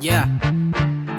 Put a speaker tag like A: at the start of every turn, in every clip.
A: yeah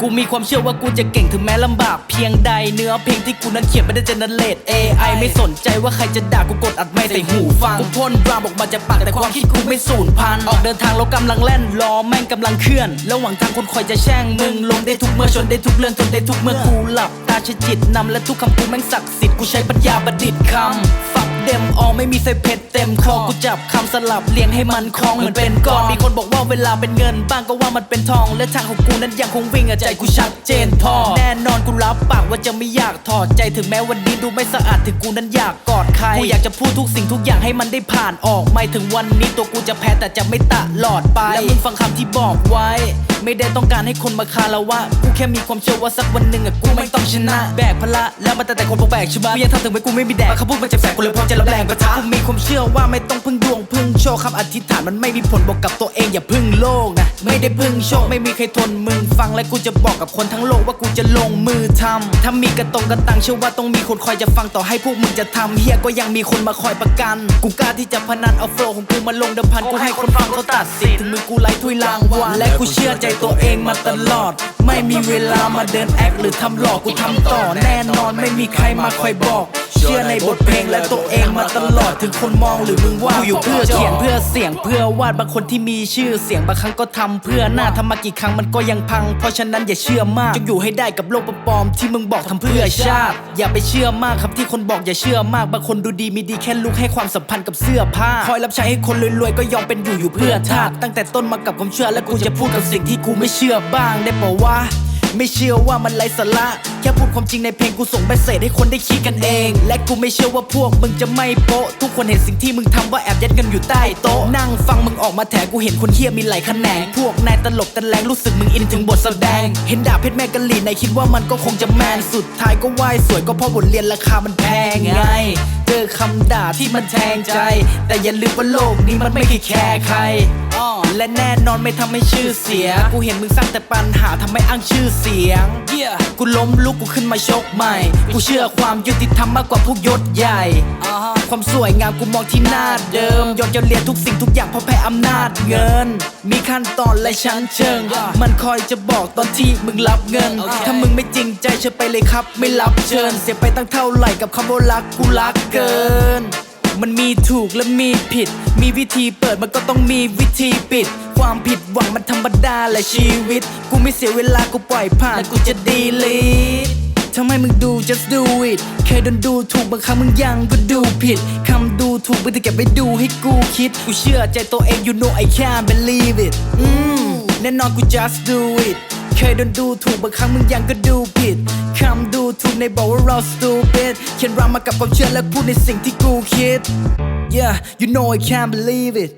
A: กูมีความเชื่อว่ากูจะเก่งถึงแม้ลำบากเพียงใดเนื้อเพลงที่กูนั้นเขียนไม่ได้เจเนเรต AI ไม่สนใจว่าใครจะด่ากูกดอัดไม่ใส่หูฟัง กูพ่นดรามออกมาจากปากแต่ความคิดกูไม่สูญพันธุ์ออกเดินทางแล้วกำลังแล่นล้อแม่งกำลังเคลื่อน ระหว่างทางคนคอยจะแช่งมึง ลงได้ทุกเมื่อชนได้ทุกเรื่องทนได้ทุกเมื่อกูหลับ ตาใช้จิตนำและทุกคำกูแม่งศักดิ์สิทธิ์กูใช้ปัญญาประดิษฐ์คำฝัก เดมออไม่มีใส่เพชรเต็มคอกูจับคำสลับเรียงให้มันคล้องเหมือนเป็นก้อนมีคนบอกว่าเวลาเป็นเงินบ้างก็ว่ามันเป็นทอง และทางของกูนั้นยังคงวิ่งอะใจกูชัดเจนพอแน่นอนกูรับปากว่าจะไม่อยากถอดใจถึงแม้วันนี้ดูไม่สะอาดถึงกูนั้นอยากกอดใครกูอยากจะพูดทุกสิ่งทุกอย่างให้มันได้ผ่านออกไม่ถึงวันนี้ตัวกูจะแพ้แต่จะไม่ตะหลอดไปและมึงฟังคำที่บอกไว้ ไม่ได้ต้องการให้คนมาคาละว่ากูแค่มีความเชื่อว่าสักวันหนึ่งอะกูไม่ต้องชนะ แบกภาระแล้วมาแต่แต่คนพวกแบกช่ไหมกูยังทำถึงไม่กูไม่มีแดกเขาพูดมาจากแสบกูเลยพร้อมจะรับแรงประทะกูมีความเชื่อว่าไม่ต้องพึ่งดวงพึ่งโชคคำอธิษฐานมันไม่มีผลบอกกับตัวเองอย่าพึ่งโลกนะไม่ได้พึ่งโชคไม่มีใครทนมึงฟังและกูจะบอกกับคนทั้งโลกว่ากูจะลงมือทำถ้ามีกระตรงกระตังเชื่อว่าต้องมีคนคอยจะฟังต่อให้พวกมึงจะทำเฮียก็ยังมีคนมาคอยประกัน กูกล้าที่จะพนันเอาโฟล์ของกูมาลงเดิมพันกูให้คนฟังเขาตัดสินถึงมือกูไล่ถ้วยรางวัลและกูเชื่อใจตัวเองมาตลอดไม่มีเวลามาเดินแอคหรือทำหลอกกูทำต่อแน่นอนไม่มีใครมาคอยบอก เชื่อในบทเพลงและตัวเองมาตลอดถึงคนมองหรือมึงว่ากูอยู่เพื่อเขียนเพื่อเสียงเพื่อวาดบางคนที่มีชื่อเสียงบางครั้งก็ทำเพื่อหน้าทำมากี่ครั้งมันก็ยังพัง เพราะฉะนั้นอย่าเชื่อมากจงอยู่ให้ได้กับโลกปลอมที่มึงบอกทำเพื่อชาติ อย่าไปเชื่อมากครับที่คนบอกอย่าเชื่อมากบางคนดูดีมีดีแค่ลุกให้ความสัมพันธ์กับเสื้อผ้าคอยรับใช้ให้คนรวยๆก็ยอมเป็นอยู่อยู่เพื่อทาสตั้งแต่ต้นมากับความเชื่อและกูจะพูดกับสิ่งที่กูไม่เชื่อบ้างได้ปะวะ ไม่เชื่อว่ามันไร้สาระ แค่พูดความจริงในเพลงกูส่งไปเศษให้คนได้คิดกันเอง และกูไม่เชื่อว่าพวกมึงจะไม่โป๊ะ ทุกคนเห็นสิ่งที่มึงทำว่าแอบยัดกันอยู่ใต้โต๊ะ นั่งฟังมึงออกมาแถกูเห็นคนเฮี้ยมีหลายแขนง พวกนายตลกตะแลงรู้สึกมึงอินถึงบทแสดง เห็นดาบเพชรแม่กะหลี่นายคิดว่ามันก็คงจะแมนสุดท้ายก็ไหวสวยก็เพราะบทเรียนราคามันแพงไงเจอคำด่าที่มันแทงใจ แต่อย่าลืมว่าโลกนี้มันไม่เคยแคร์ใคร และแน่นอนไม่ทำให้ชื่อเสีย กูเห็นมึงสร้างแต่ปัญหาทำให้อ้างชื่อเสียง yeah. กูล้มลุกกูขึ้นมาชกใหม่ กูเชื่อความยุติธรรมมากกว่าพวกยศใหญ่ความสวยงามกูมองที่หน้าเดิม ยอมจะเรียนทุกสิ่งทุกอย่างเพราะแพ้อำนาจเงิน มีขั้นตอนและชั้นเชิงมันคอยจะบอกตอนที่มึงรับเงินถ้ามึงไม่จริงใจเชิญไปเลยครับ ไม่รับเชิญ เสียไปตั้งเท่าไหร่กับคำว่ารักกูรักเกิน มันมีถูกและมีผิด มีวิธีเปิดมันก็ต้องมีวิธีปิด ความผิดหวังมันธรรมดาแหละชีวิต กูไม่เสียเวลากูปล่อยผ่านและกูจะดีลีททำไมมึงดู just do it เคยโดนดูถูกบางครั้งมึงยังก็ดูผิด คำดูถูกมึงจะเก็บไปดูให้กูคิด กูเชื่อใจตัวเอง you know I can't believe it อืมแน่นอนกู just do it เคยโดนดูถูกบางครั้งมึงยังก็ดูผิด คำดูถูกในบอกว่าเรา stupid เขียนรำมากับความเชื่อและพูดในสิ่งที่กูคิด Yeah you know I can't believe it